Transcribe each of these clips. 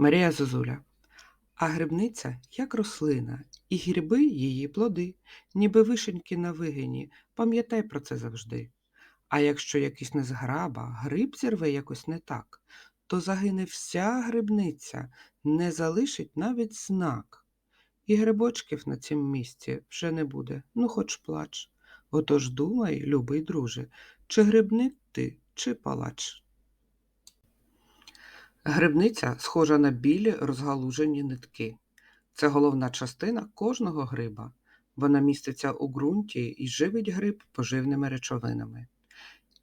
Марія Зозуля. А грибниця як рослина, і гриби її плоди, ніби вишеньки на вигині. Пам'ятай про це завжди. А якщо якийсь незграба, гриб зірве якось не так, то загине вся грибниця, не залишить навіть знак. І грибочків на цім місці вже не буде, ну хоч плач. Отож думай, любий друже, чи грибник ти, чи палач. Грибниця схожа на білі розгалужені нитки. Це головна частина кожного гриба. Вона міститься у ґрунті і живить гриб поживними речовинами.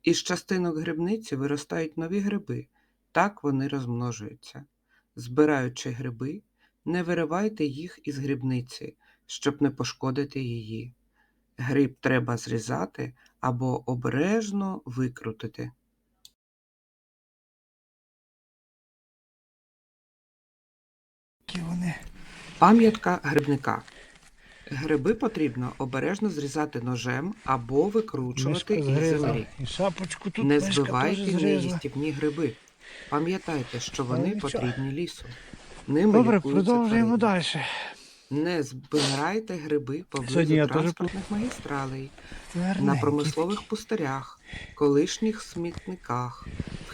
Із частинок грибниці виростають нові гриби, так вони розмножуються. Збираючи гриби, не виривайте їх із грибниці, щоб не пошкодити її. Гриб треба зрізати або обережно викрутити. Пам'ятка грибника. Гриби потрібно обережно зрізати ножем або викручувати із згризла. землі. Не збивайте неїстівні гриби. Пам'ятайте, що вони потрібні лісу. Ними Добре, продовжуємо далі. Не збирайте гриби поблизу транспортних магістралей, на промислових пустирях, колишніх смітниках,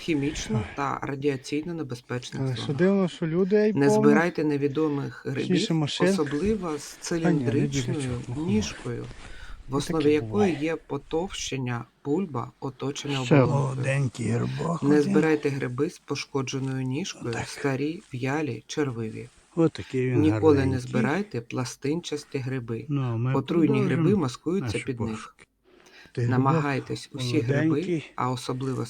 хімічно та радіаційно небезпечних Але що зонах. дивно, що люди й Не збирайте невідомих грибів, машин. особливо з циліндричною ніжкою, в основі таке якої буває. є потовщення бульба, оточення Ще оболонкою. молоденький грибок. Не один. збирайте гриби з пошкодженою ніжкою, Отак. старі, в'ялі, червиві. Отакий він Ніколи не гарненький. збирайте пластинчасті гриби. Ну, а ми Отруйні гриби маскуються наші під них. пошуки. Намагайтесь усі гриби, а особливо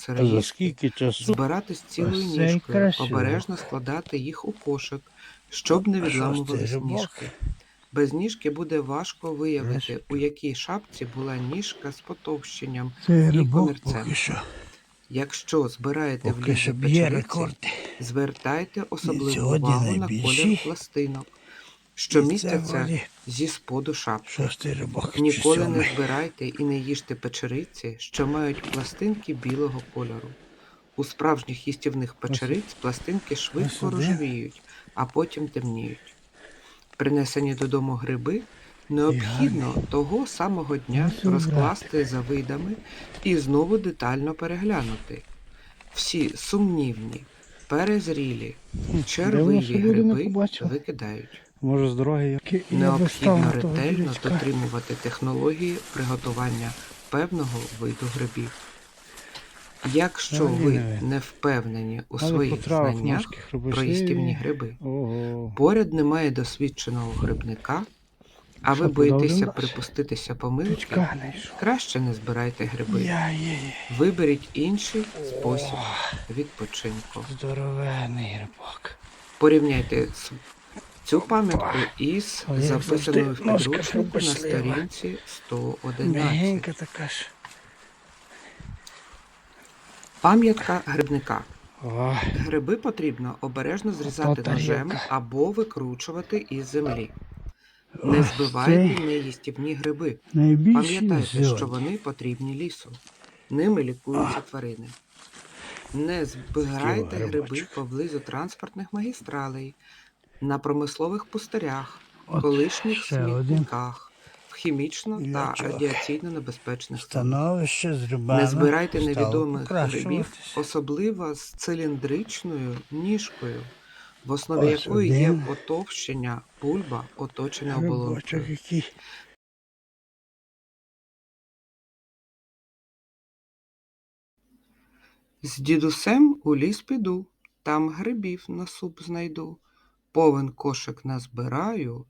часу? збирати з цілою ніжкою, обережно складати їх у кошик, щоб не відламувались ніжки. Без ніжки буде важко виявити, у якій шапці була ніжка з потовщенням. Грибок комірцем. Якщо збираєте в лісі печериці, звертайте особливу увагу на колір пластинок, що містяться зі споду шапки. Ніколи не збирайте і не їжте печериці, що мають пластинки білого кольору. У справжніх їстівних печериць пластинки швидко рожевіють, а потім темніють. Принесені додому гриби необхідно того самого дня розкласти за видами і знову детально переглянути. Всі сумнівні, перезрілі, червиві гриби викидають. Може з дороги як Необхідно ретельно дотримувати технології приготування певного виду грибів. Якщо ви не впевнені у своїх знаннях про їстівні гриби, поряд немає досвідченого грибника, а ви боїтеся припуститися помилки, краще не збирайте гриби. Виберіть інший спосіб відпочинку. Здоровений грибок. Порівняйте цю пам'ятку із записаною в підручнику на сторінці 111. Мягенька така ж. Пам'ятка грибника. Гриби потрібно обережно зрізати ножем або викручувати із землі. Не збивайте неїстівні гриби. Пам'ятайте, що вони потрібні лісу. Ними лікуються тварини. Не збирайте гриби поблизу транспортних магістралей, на промислових пустирях, От колишніх ще один. смітниках, в хімічно та радіаційно небезпечних станах. Становище з. Не збирайте стало невідомих грибів, покращуватися. особливо з циліндричною ніжкою, в основі Ось якої є один. потовщення пульба, оточення оболонкою. Грибочок який. З дідусем у ліс піду, там грибів на суп знайду. Повен кошик назбираю,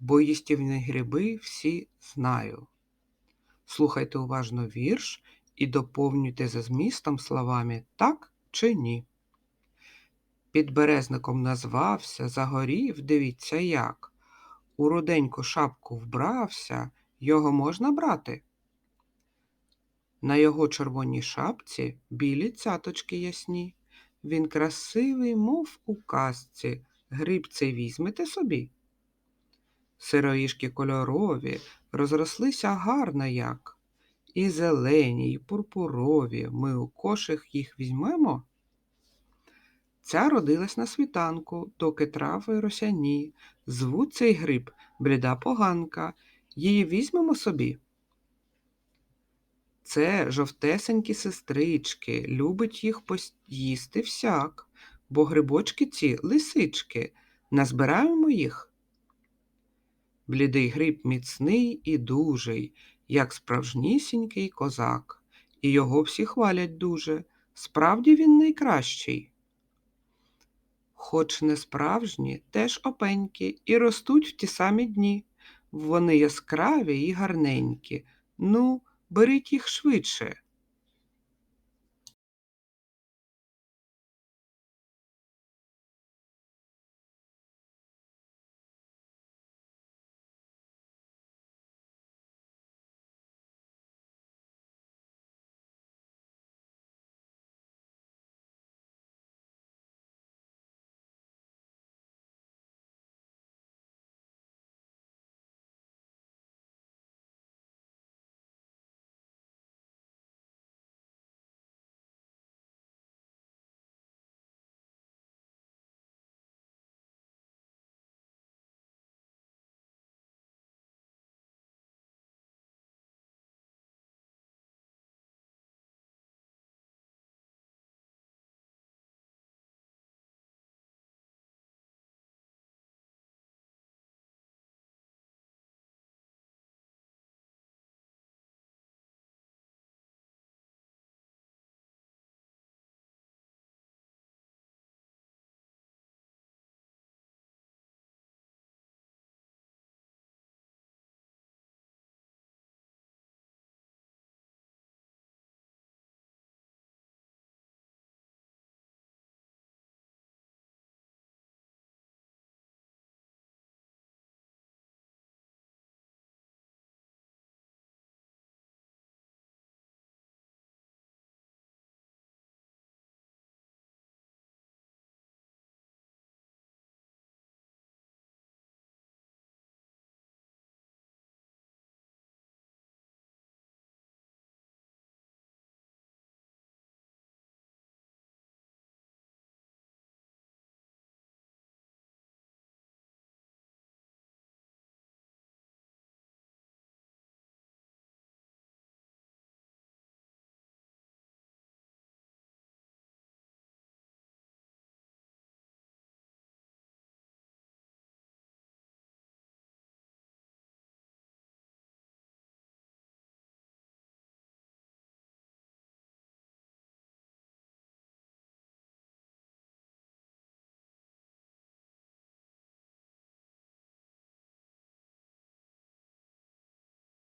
бо їстівні гриби всі знаю. Слухайте уважно вірш і доповнюйте за змістом словами так чи ні. Під березником назвався, загорів, дивіться як. У руденьку шапку вбрався, його можна брати? На його червоній шапці білі цяточки ясні. Він красивий, мов у казці. Гриб цей візьмете собі. Сироїшки кольорові, розрослися гарно як. І зелені, і пурпурові. Ми у кошик їх візьмемо. Ця родилась на світанку, доки трави росяні. Звуть цей гриб бліда поганка. Її візьмемо собі. Це жовтесенькі сестрички, любить їх поїсти всяк, бо грибочки ці лисички, назбираємо їх. Блідий гриб міцний і дужий, як справжнісінький козак, і його всі хвалять дуже. Справді він найкращий. Хоч не справжні, теж опенькі, і ростуть в ті самі дні. Вони яскраві і гарненькі. Ну, беріть їх швидше.